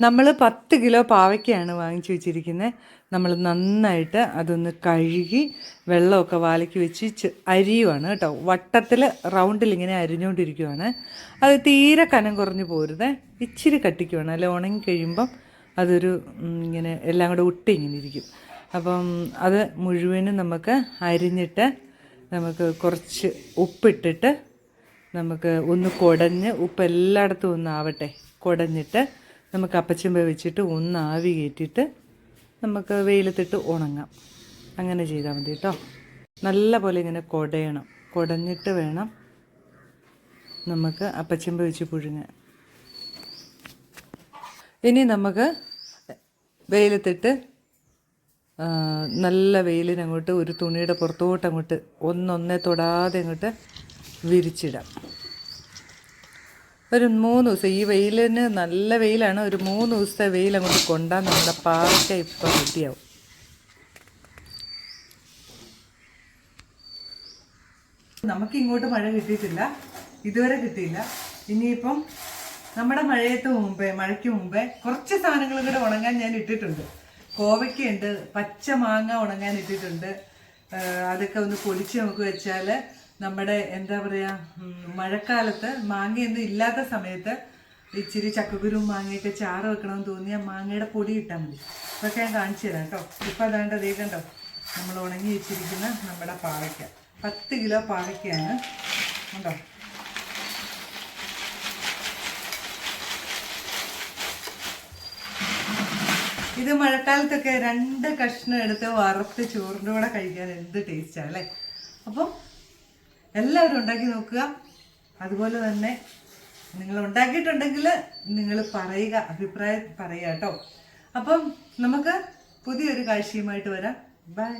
നമ്മൾ പത്ത് കിലോ പാവയ്ക്കാണ് വാങ്ങിച്ചു വെച്ചിരിക്കുന്നത് നമ്മൾ നന്നായിട്ട് അതൊന്ന് കഴുകി വെള്ളമൊക്കെ വാലയ്ക്ക് വെച്ച് അരിയുവാണ് കേട്ടോ. വട്ടത്തിൽ റൗണ്ടിൽ ഇങ്ങനെ അരിഞ്ഞുകൊണ്ടിരിക്കുവാണ് അത് തീരെ കനം കുറഞ്ഞു പോരുത്. ഇച്ചിരി കട്ടിക്കുവാണ്. അല്ലെ ഉണങ്ങി കഴിയുമ്പം അതൊരു ഇങ്ങനെ എല്ലാം കൂടെ ഒട്ടി ഇങ്ങനെ ഇരിക്കും. അപ്പം അത് മുഴുവനും നമുക്ക് അരിഞ്ഞിട്ട് നമുക്ക് കുറച്ച് ഉപ്പിട്ടിട്ട് നമുക്ക് ഒന്ന് കുടഞ്ഞ് ഉപ്പ് എല്ലായിടത്തും ഒന്ന് ആവട്ടെ. കുടഞ്ഞിട്ട് നമുക്ക് അപ്പച്ചമ്പ വെച്ചിട്ട് ഒന്ന് ആവി കയറ്റിയിട്ട് നമുക്ക് വെയിലത്തിട്ട് ഉണങ്ങാം. അങ്ങനെ ചെയ്താൽ മതി കേട്ടോ. നല്ല പോലെ ഇങ്ങനെ കുടയണം. കുടഞ്ഞിട്ട് വേണം നമുക്ക് അപ്പച്ചമ്പ വെച്ച് പുഴുങ്ങാൻ. ഇനി നമുക്ക് വെയിലത്തിട്ട് നല്ല വെയിലിനങ്ങോട്ട് ഒരു തുണിയുടെ പുറത്തോട്ട് അങ്ങോട്ട് ഒന്നൊന്നേ തൊടാതെ അങ്ങോട്ട് വിരിച്ചിടാം. ഒരു മൂന്ന് ദിവസം ഈ വെയിലിന് നല്ല വെയിലാണ്. ഒരു മൂന്ന് ദിവസത്തെ വെയിൽ അങ്ങോട്ട് കൊണ്ടാൽ നമ്മുടെ പാറയ്ക്ക ഇപ്പം റെഡിയാവും. നമുക്ക് ഇങ്ങോട്ട് മഴ കിട്ടിയിട്ടില്ല. ഇതുവരെ കിട്ടിയില്ല. ഇനിയിപ്പം നമ്മുടെ മഴയത്ത് മുമ്പേ മഴയ്ക്ക് മുമ്പേ കുറച്ച് സാധനങ്ങൾ കൂടെ ഉണങ്ങാൻ ഞാൻ ഇട്ടിട്ടുണ്ട്. കോവയ്ക്കുണ്ട് പച്ച മാങ്ങ ഉണങ്ങാൻ ഇട്ടിട്ടുണ്ട്. അതൊക്കെ ഒന്ന് പൊളിച്ച് നമുക്ക് വെച്ചാൽ നമ്മുടെ എന്താ പറയുക മഴക്കാലത്ത് മാങ്ങയൊന്നും ഇല്ലാത്ത സമയത്ത് ഇച്ചിരി ചക്കക്കുരും മാങ്ങയൊക്കെ ചാറ് വെക്കണമെന്ന് തോന്നിയാൽ മാങ്ങയുടെ പൊടി ഇട്ടാൽ മതി. ഇതൊക്കെ ഞാൻ കാണിച്ചു തരാം കേട്ടോ. ഇപ്പം അതാണ്ട് അതേ കണ്ടോ നമ്മൾ ഉണങ്ങി വെച്ചിരിക്കുന്ന നമ്മുടെ പാവയ്ക്ക. പത്ത് കിലോ പാവയ്ക്കയാണ്. കണ്ടോ? ഇത് മഴക്കാലത്തൊക്കെ രണ്ട് കഷ്ണം എടുത്ത് വറുത്ത് ചോറിന്റെ കൂടെ കഴിക്കാൻ എന്ത് ടേസ്റ്റാണ് അല്ലേ? അപ്പം എല്ലാവരും ഉണ്ടാക്കി നോക്കുക. അതുപോലെ തന്നെ നിങ്ങൾ ഉണ്ടാക്കിയിട്ടുണ്ടെങ്കിൽ നിങ്ങൾ പറയുക അഭിപ്രായം പറയുക കേട്ടോ. അപ്പം നമുക്ക് പുതിയൊരു കാഴ്ചയുമായിട്ട് വരാം. ബൈ